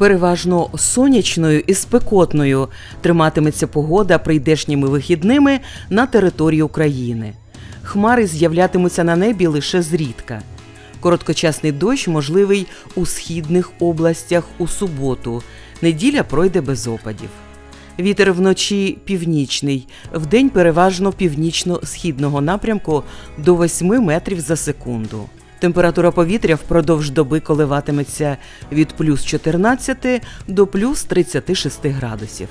Переважно сонячною і спекотною триматиметься погода прийдешніми вихідними на території України. Хмари з'являтимуться на небі лише зрідка. Короткочасний дощ можливий у східних областях у суботу. Неділя пройде без опадів. Вітер вночі північний, вдень переважно північно-східного напрямку до 8 метрів за секунду. Температура повітря впродовж доби коливатиметься від плюс 14 до плюс 36 градусів.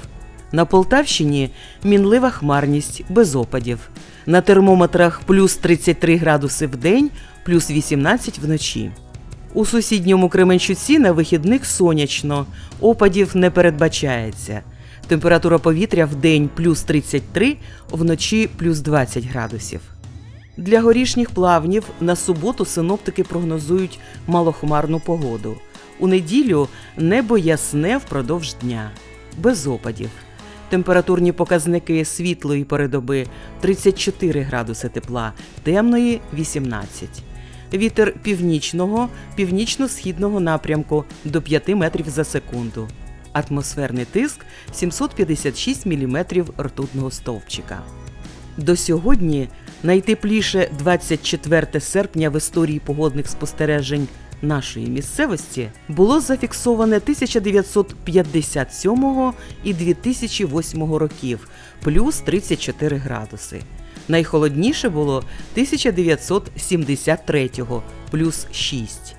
На Полтавщині мінлива хмарність без опадів. На термометрах плюс 33 градуси в день, плюс 18 вночі. У сусідньому Кременчуці на вихідних сонячно, опадів не передбачається. Температура повітря в день плюс 33, вночі плюс 20 градусів. Для горішніх плавнів на суботу синоптики прогнозують малохмарну погоду. У неділю небо ясне впродовж дня, без опадів. Температурні показники світлої передоби 34 градуси тепла, темної 18. Вітер північного, північно-східного напрямку до 5 метрів за секунду. Атмосферний тиск 756 мм ртутного стовпчика. До сьогодні найтепліше 24 серпня в історії погодних спостережень нашої місцевості було зафіксоване 1957 і 2008 років плюс 34 градуси. Найхолодніше було 1973 плюс 6.